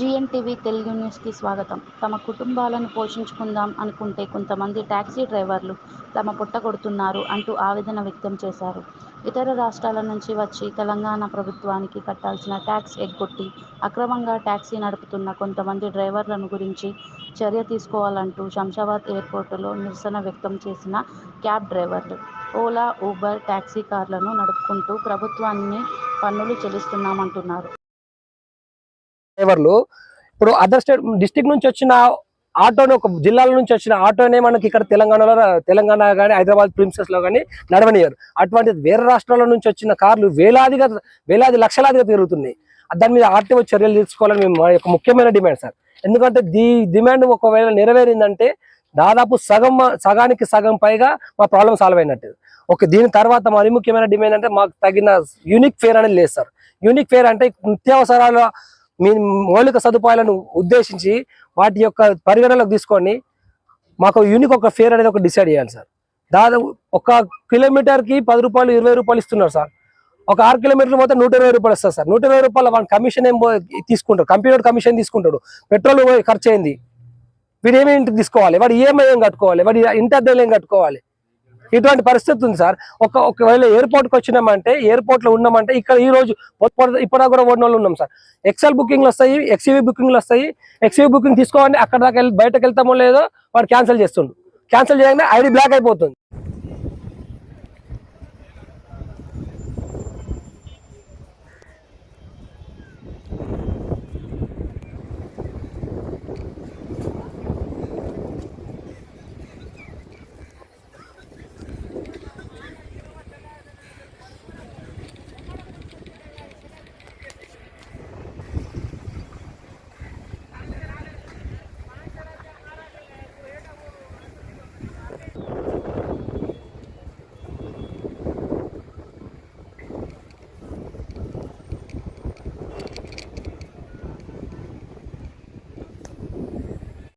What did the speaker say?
జీఎన్టీవీ తెలుగు న్యూస్కి స్వాగతం. తమ కుటుంబాలను పోషించుకుందాం అనుకుంటే కొంతమంది ట్యాక్సీ డ్రైవర్లు తమ పుట్టగొడుతున్నారు అంటూ ఆవేదన వ్యక్తం చేశారు. ఇతర రాష్ట్రాల నుంచి వచ్చి తెలంగాణ ప్రభుత్వానికి కట్టాల్సిన ట్యాక్స్ ఎగ్గొట్టి అక్రమంగా టాక్సీ నడుపుతున్న కొంతమంది డ్రైవర్లను గురించి చర్య తీసుకోవాలంటూ శంషాబాద్ ఎయిర్పోర్టులో నిరసన వ్యక్తం చేసిన క్యాబ్ డ్రైవర్లు ఓలా ఊబర్ ట్యాక్సీ కార్లను నడుపుకుంటూ ప్రభుత్వాన్ని పన్నులు చెల్లిస్తున్నామంటున్నారు. డ్రైవర్లు. ఇప్పుడు అదర్ స్టేట్ డిస్టిక్ నుంచి వచ్చిన ఆటోని ఒక జిల్లాల నుంచి వచ్చిన ఆటోనే మనకి ఇక్కడ తెలంగాణలో తెలంగాణ కానీ హైదరాబాద్ ప్రిన్సెస్లో కానీ నడవనియరు. అటువంటి వేరే రాష్ట్రాల నుంచి వచ్చిన కార్లు వేలాదిగా వేలాది లక్షలాదిగా తిరుగుతున్నాయి. దాని మీద ఆర్టీఓ చర్యలు తీసుకోవాలని మేము మా యొక్క ముఖ్యమైన డిమాండ్ సార్. ఎందుకంటే దీ డిమాండ్ ఒకవేళ నెరవేరిందంటే దాదాపు సగం మా- సగానికి సగం పైగా మా ప్రాబ్లం సాల్వ్ అయినట్టు. ఓకే దీని తర్వాత మరి ముఖ్యమైన డిమాండ్ అంటే మాకు తగిన యూనిక్ ఫేర్ అనేది లేదు సార్. యూనిక్ ఫేర్ అంటే నిత్యావసరాలు మీ మౌలిక సదుపాయాలను ఉద్దేశించి వాటి యొక్క పరిగణలోకి తీసుకొని మాకు యూనిక్ ఒక ఫేర్ అనేది ఒక డిసైడ్ చేయాలి సార్. దాదాపు ఒక కిలోమీటర్కి పది రూపాయలు ఇరవై రూపాయలు ఇస్తున్నారు సార్. ఒక ఆరు కిలోమీటర్లు పోతే నూట ఇరవై రూపాయలు వస్తుంది సార్. నూట ఇరవై రూపాయలు వాడి కమిషన్ ఏం తీసుకుంటారు తీసుకుంటాడు. కంప్యూటర్ కమిషన్ తీసుకుంటాడు. పెట్రోల్ పోయి ఖర్చు అయింది. వీడు ఏమి ఇంటికి తీసుకోవాలి వాడు ఈఎంఐ ఏం కట్టుకోవాలి? వాడి ఇంటి ఏం కట్టుకోవాలి? ఇటువంటి పరిస్థితి ఉంది సార్. ఒక ఒకవేళ ఎయిర్పోర్ట్కి వచ్చినామంటే ఎయిర్పోర్ట్లో ఉన్నామంటే ఇక్కడ ఈ రోజు ఇప్పటిదాకా కూడా ఓడిన వాళ్ళు ఉన్నాం సార్. ఎక్సెల్ బుకింగ్లు వస్తాయి ఎక్స్యూవీ బుకింగ్లు వస్తాయి. ఎక్స్యూవీ బుకింగ్ తీసుకోవాలి అక్కడ దాకా వెళ్ళి బయటకు వెళ్తామో లేదో వాడు క్యాన్సిల్ చేస్తుండు. క్యాన్సిల్ చేయగానే ఐడి బ్లాక్ అయిపోతుంది.